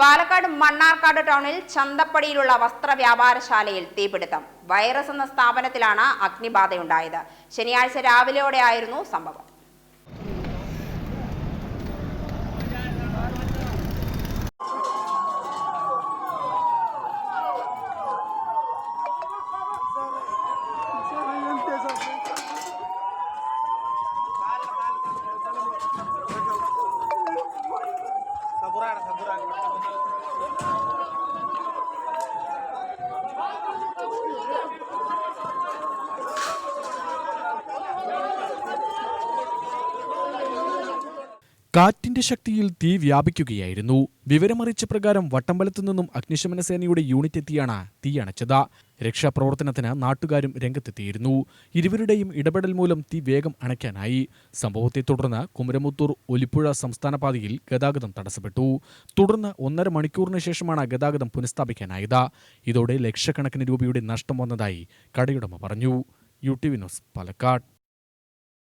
പാലക്കാട് മണ്ണാർക്കാട് ടൗണിൽ ചന്തപ്പടിയിലുള്ള വസ്ത്ര വ്യാപാരശാലയിൽ തീപിടുത്തം. വൈറസ് എന്ന സ്ഥാപനത്തിലാണ് അഗ്നിബാധയുണ്ടായത്. ശനിയാഴ്ച രാവിലെയോടെയായിരുന്നു സംഭവം. segurar segurar കാറ്റിന്റെ ശക്തിയിൽ തീ വ്യാപിക്കുകയായിരുന്നു. വിവരമറിയിച്ച പ്രകാരം വട്ടമ്പലത്തു നിന്നും അഗ്നിശമന സേനയുടെ യൂണിറ്റ് എത്തിയാണ് തീ അണച്ചത്. രക്ഷാപ്രവർത്തനത്തിന് നാട്ടുകാരും രംഗത്തെത്തിയിരുന്നു. ഇരുവരുടെയും ഇടപെടൽ മൂലം തീ വേഗം അണയ്ക്കാനായി. സംഭവത്തെ തുടർന്ന് കുമരമുത്തൂർ ഒലിപ്പുഴ സംസ്ഥാന പാതയിൽ ഗതാഗതം തടസ്സപ്പെട്ടു. തുടർന്ന് ഒന്നര മണിക്കൂറിന് ശേഷമാണ് ഗതാഗതം പുനഃസ്ഥാപിക്കാനായത്. ഇതോടെ ലക്ഷക്കണക്കിന് രൂപയുടെ നഷ്ടം വന്നതായി കടയുടമ പറഞ്ഞു. U T news Palakkad.